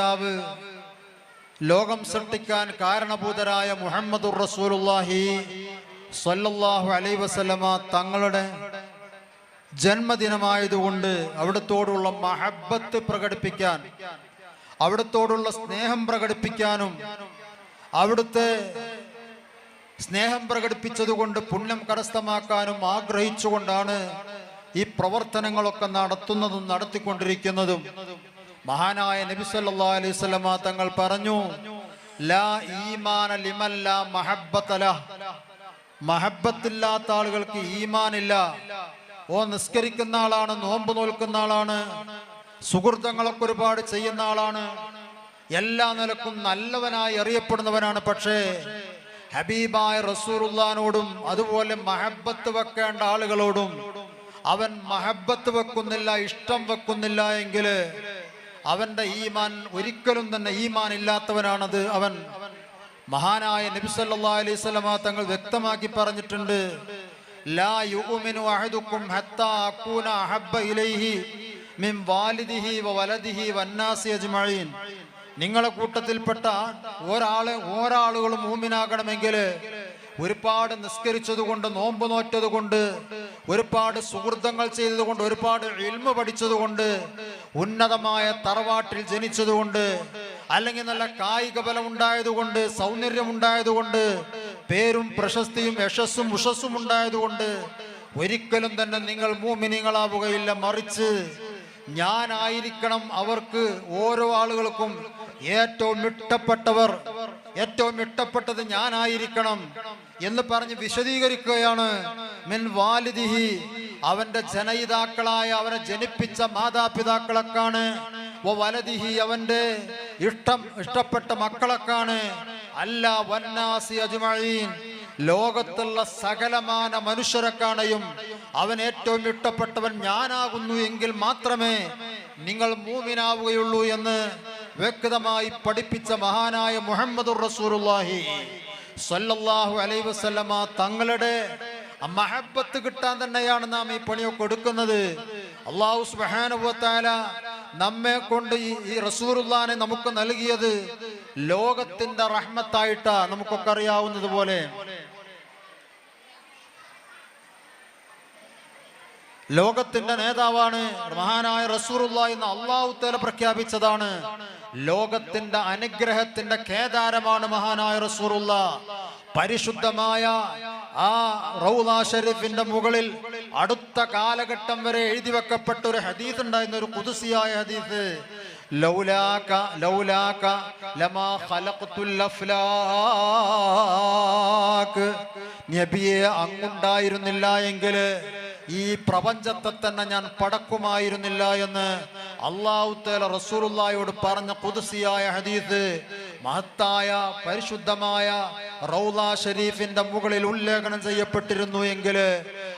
നേതാവ് ലോകം സൃഷ്ടിക്കാൻ കാരണഭൂതരായ മുഹമ്മദുർ റസൂലുള്ളാഹി സല്ലല്ലാഹു അലൈഹി വസല്ലമ തങ്ങളുടെ ജന്മദിനമായതുകൊണ്ട് അവിടത്തോടുള്ള മഹബത്ത് പ്രകടിപ്പിക്കാൻ അവിടത്തോടുള്ള സ്നേഹം പ്രകടിപ്പിക്കാനും അവിടുത്തെ സ്നേഹം പ്രകടിപ്പിച്ചതുകൊണ്ട് പുണ്യം കരസ്ഥമാക്കാനും ആഗ്രഹിച്ചുകൊണ്ടാണ് ഈ പ്രവർത്തനങ്ങളൊക്കെ നടത്തുന്നതും നടത്തിക്കൊണ്ടിരിക്കുന്നതും. മഹാനായ നബി സല്ലല്ലാഹു അലൈഹി വസല്ലമ തങ്ങൾ പറഞ്ഞു ലാ ഈമാന ലിമൻ ലാ മഹബ്ബത ലഹ്. മഹബത്തില്ലാത്ത ആളുകൾക്ക് ഈമാനില്ല. ഓ നിസ്കരിക്കുന്ന ആളാണ് നോമ്പ് നോൽക്കുന്ന ആളാണ് സുഹൃത്തങ്ങളൊക്കെ ഒരുപാട് ചെയ്യുന്ന ആളാണ്. എല്ലാ നിലക്കും നല്ലവനായി അറിയപ്പെടുന്നവനാണ്. പക്ഷേ ഹബീബായ റസൂറുല്ലാനോടും അതുപോലെ മഹബത്ത് വെക്കേണ്ട ആളുകളോടും അവൻ മഹബത്ത് വെക്കുന്നില്ല ഇഷ്ടം വെക്കുന്നില്ല എങ്കിൽ അവന്റെ ഈമാൻ ഒരിക്കലും തന്നെ ഈമാൻ ഇല്ലാത്തവനാണത്. അവൻ മഹാനായ നബി സല്ലല്ലാഹു അലൈഹി തങ്ങൾ വ്യക്തമാക്കി പറഞ്ഞിട്ടുണ്ട്. ലാ യുഉമിനു അഹദുക്കും ഇലൈഹി മിൻ വാലിദിഹി നിങ്ങളെ കൂട്ടത്തിൽപ്പെട്ട ഒരാളെ ഒരാളുകളും മൂമിനാകണമെങ്കിൽ ഒരുപാട് നിസ്കരിച്ചതുകൊണ്ട് നോമ്പ് നോറ്റതുകൊണ്ട് ഒരുപാട് സുഹൃത്തങ്ങൾ ചെയ്തതുകൊണ്ട് ഒരുപാട് ഇൽമ പഠിച്ചതുകൊണ്ട് ഉന്നതമായ തറവാട്ടിൽ ജനിച്ചതുകൊണ്ട് അല്ലെങ്കിൽ നല്ല കായിക ബലം ഉണ്ടായതുകൊണ്ട് സൗന്ദര്യം ഉണ്ടായതുകൊണ്ട് പേരും പ്രശസ്തിയും യശസ്സും ഉഷസ്സും ഉണ്ടായതുകൊണ്ട് ഒരിക്കലും തന്നെ നിങ്ങൾ മൂമിനിങ്ങളാവുകയില്ല മറിച്ച് ഞാനായിരിക്കണം അവർക്ക് ഓരോ ആളുകൾക്കും ഏറ്റവും ഇഷ്ടപ്പെട്ടവർ. ഏറ്റവും ഇഷ്ടപ്പെട്ടത് ഞാനായിരിക്കണം എന്ന് പറഞ്ഞ് വിശദീകരിക്കുകയാണ്. മിൻ വാലിദിഹി അവന്റെ ജനയിതാക്കളായ അവനെ ജനിപ്പിച്ച മാതാപിതാക്കളൊക്കാണ് വ വലദിഹി അവന്റെ ഇഷ്ടം ഇഷ്ടപ്പെട്ട മക്കളൊക്കാണ് അല്ല വന്നാസി അജുമഴീൻ ലോകത്തുള്ള സകലമാന മനുഷ്യരെക്കാണയും അവൻ ഏറ്റവും ഇഷ്ടപ്പെട്ടവൻ ഞാനാകുന്നു എങ്കിൽ മാത്രമേ നിങ്ങൾ മൂമിനാവുകയുള്ളൂ എന്ന് വ്യക്തമായി പഠിപ്പിച്ച മഹാനായ മുഹമ്മദ് റസൂലുള്ളാഹി സ്വല്ലല്ലാഹു അലൈഹി വസല്ലമ തങ്ങളുടെ മഹബത്ത് കിട്ടാൻ തന്നെയാണ് നാം ഈ പണിയൊക്കെ എടുക്കുന്നത്. അള്ളാഹു സുബാനുഭവത്താല നമ്മെ കൊണ്ട് ഈ റസൂലുള്ളാനെ നമുക്ക് നൽകിയത് ലോകത്തിന്റെ റഹ്മത്തായിട്ടാ നമുക്കൊക്കെ അറിയാവുന്നത് പോലെ ലോകത്തിന്റെ നേതാവാണ് മഹാനായ റസൂറുള്ള എന്ന് അള്ളാഹു തല പ്രഖ്യാപിച്ചതാണ്. ലോകത്തിന്റെ അനുഗ്രഹത്തിന്റെ കേദാരമാണ് മഹാനായ റസൂറുള്ള പരിശുദ്ധമായ ആ റൗലാ ഷരീഫിന്റെ മുകളിൽ അടുത്ത കാലഘട്ടം വരെ എഴുതി വെക്കപ്പെട്ട ഒരു ഹദീസ് ഉണ്ടായിരുന്ന ഒരു കുതിസിയായ ഹദീസ്. ലൗലാക ലൗലാക ലമാ ഖലഖ്തുൽ അഫ്ലാക്ക് നബിയെ അങ്ങുണ്ടായിരുന്നില്ല എങ്കിൽ ഈ പ്രപഞ്ചത്തെ തന്നെ ഞാൻ പടക്കുമായിരുന്നില്ല എന്ന് അള്ളാഹു തേല റസൂലുള്ളാഹിയോട് പറഞ്ഞ കുതിസിയായ ഹദീസ് മഹത്തായ പരിശുദ്ധമായ റൗല ഷരീഫിന്റെ മുകളിൽ ഉല്ലേഖനം ചെയ്യപ്പെട്ടിരുന്നു എങ്കിൽ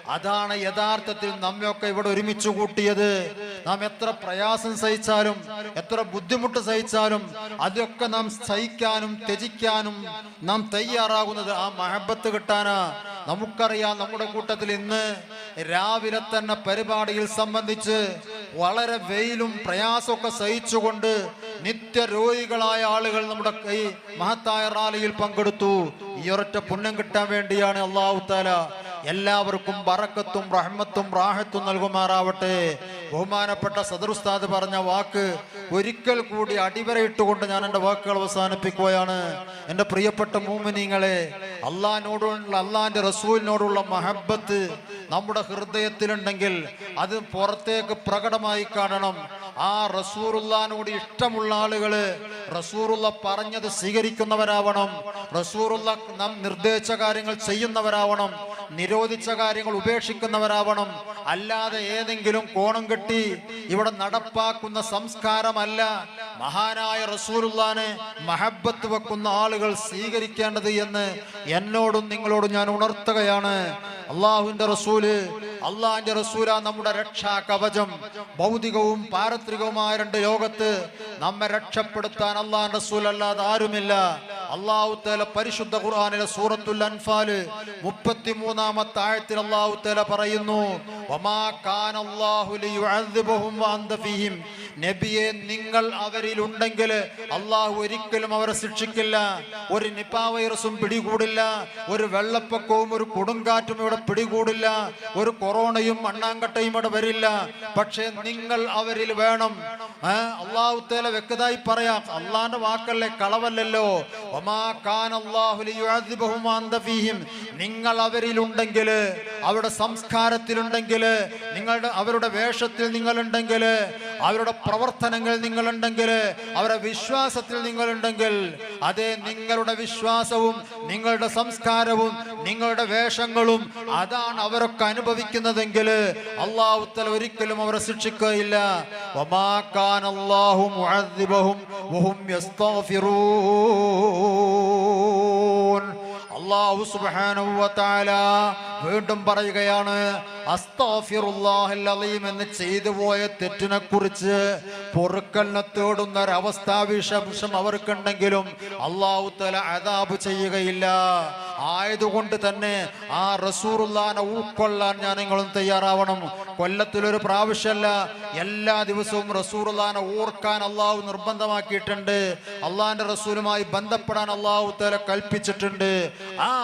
അതാണ് യഥാർത്ഥത്തിൽ നമ്മയൊക്കെ ഇവിടെ ഒരുമിച്ച് കൂട്ടിയത്. നാം എത്ര പ്രയാസം സഹിച്ചാലും എത്ര ബുദ്ധിമുട്ട് സഹിച്ചാലും അതൊക്കെ നാം സഹിക്കാനും ത്യജിക്കാനും നാം തയ്യാറാകുന്നത് ആ മഹബത്ത് കിട്ടാനാ. നമുക്കറിയാം നമ്മുടെ കൂട്ടത്തിൽ ഇന്ന് രാവിലെ തന്നെ പരിപാടിയിൽ സംബന്ധിച്ച് വളരെ വെയിലും പ്രയാസമൊക്കെ സഹിച്ചുകൊണ്ട് നിത്യരോഗികളായ ആളുകൾ നമ്മുടെ ഈ മഹത്തായ റാലിയിൽ പങ്കെടുത്തു. ഈ ഒരൊറ്റ പുണ്യം കിട്ടാൻ വേണ്ടിയാണ് അള്ളാഹു താല എല്ലാവർക്കും ബറക്കത്തും റഹ്മത്തും റാഹത്തും നൽകുമാറാവട്ടെ. ബഹുമാനപ്പെട്ട സദറുസ്താദ് പറഞ്ഞ വാക്ക് ഒരിക്കൽ കൂടി അടിവരയിട്ടുകൊണ്ട് ഞാൻ എന്റെ വാക്കുകൾ അവസാനിപ്പിക്കുകയാണ്. എന്റെ പ്രിയപ്പെട്ട മൂമിനിങ്ങളെ അള്ളാഹിനോടുള്ള അള്ളാഹിന്റെ റസൂലിനോടുള്ള മഹബത്ത് നമ്മുടെ ഹൃദയത്തിലുണ്ടെങ്കിൽ അത് പുറത്തേക്ക് പ്രകടമായി കാണണം. ആ റസൂറുല്ലാനോട് ഇഷ്ടമുള്ള ആളുകൾ റസൂറുള്ള പറഞ്ഞത് സ്വീകരിക്കുന്നവരാവണം. റസൂറുള്ള നാം നിർദ്ദേശ കാര്യങ്ങൾ ചെയ്യുന്നവരാവണം. നിരോധിച്ച കാര്യങ്ങൾ ഉപേക്ഷിക്കുന്നവരാവണം. അല്ലാതെ ഏതെങ്കിലും കോണം കെട്ടി ഇവിടെ നടപ്പാക്കുന്ന സംസ്കാരമല്ല. മഹാനായ റസൂലുള്ളാനെ മഹബത്ത് വെക്കുന്ന ആളുകൾ സ്വീകരിക്കേണ്ടത് എന്ന് എന്നോടും നിങ്ങളോടും ഞാൻ ഉണർത്തുകയാണ്. അള്ളാഹുവിന്റെ റസൂൽ അള്ളാഹിന്റെ റസൂല നമ്മുടെ രക്ഷാ കവചം. ഭൗതികവും പാരത്രികവുമായ രണ്ട് ലോകത്ത് നമ്മെ രക്ഷപ്പെടുത്താൻ അള്ളാഹ് റസൂൽ അല്ലാതെ ആരുമില്ല. അള്ളാഹു തല പരിശുദ്ധ ഖുർആനിലെ സൂറത്തുൽ അൻഫാൽ മുപ്പത്തിമൂന്നാമത്തെ ആയത്തിൽ അള്ളാഹു തല പറയുന്നു നബിയെ നിങ്ങൾ അവരിൽ ഉണ്ടെങ്കിൽ അള്ളാഹു ഒരിക്കലും അവരെ ശിക്ഷിക്കില്ല. ഒരു നിപ വൈറസും പിടികൂടില്ല. ഒരു വെള്ളപ്പൊക്കവും ഒരു കൊടുങ്കാറ്റും ഇവിടെ പിടികൂടില്ല. ഒരു കൊറോണയും മണ്ണാങ്കട്ടയും ഇവിടെ വരില്ല. പക്ഷേ നിങ്ങൾ അവരിൽ വേണം. അള്ളാഹു തേല വ്യക്തതായി പറയാം. അള്ളാന്റെ വാക്കല്ലേ കളവല്ലല്ലോ. നിങ്ങൾ അവരിൽ ഉണ്ടെങ്കിൽ അവരിലുണ്ടെങ്കിൽ അവരുടെ സംസ്കാരത്തിലുണ്ടെങ്കിൽ നിങ്ങളുടെ അവരുടെ വേഷത്തിൽ നിങ്ങളുണ്ടെങ്കിൽ അവരുടെ പ്രവർത്തനങ്ങൾ നിങ്ങളുണ്ടെങ്കിൽ അവരുടെ വിശ്വാസത്തിൽ നിങ്ങളുണ്ടെങ്കിൽ അതേ നിങ്ങളുടെ വിശ്വാസവും നിങ്ങളുടെ സംസ്കാരവും നിങ്ങളുടെ വേഷങ്ങളും അതാണ് അവരൊക്കെ അനുഭവിക്കുന്നതെങ്കിൽ അള്ളാഹുത്തല ഒരിക്കലും അവരെ ശിക്ഷിക്കുകയില്ല. അള്ളാഹു വ വീണ്ടും പറയുകയാണ് അസ്തഗ്ഫിറുല്ലാഹൽ അലീം എന്ന് ചെയ്തു പോയ തെറ്റിനെ കുറിച്ച് പൊറുക്കലിനെ തേടുന്ന ഒരവസ്ഥാവിശംശം അവർക്കുണ്ടെങ്കിലും അള്ളാഹു തല അദാബ് ചെയ്യുകയില്ല. ആയതുകൊണ്ട് തന്നെ ആ റസൂറുല്ലാനെ ഉൾക്കൊള്ളാൻ ഞാൻ നിങ്ങളും തയ്യാറാവണം. കൊല്ലത്തിലൊരു പ്രാവശ്യമല്ല എല്ലാ ദിവസവും റസൂറുല്ലാനെ ഓർക്കാൻ അള്ളാഹു നിർബന്ധമാക്കിയിട്ടുണ്ട്. അള്ളാഹിന്റെ റസൂലുമായി ബന്ധപ്പെടാൻ അള്ളാഹു തല കൽപ്പിച്ചിട്ടുണ്ട്. ആ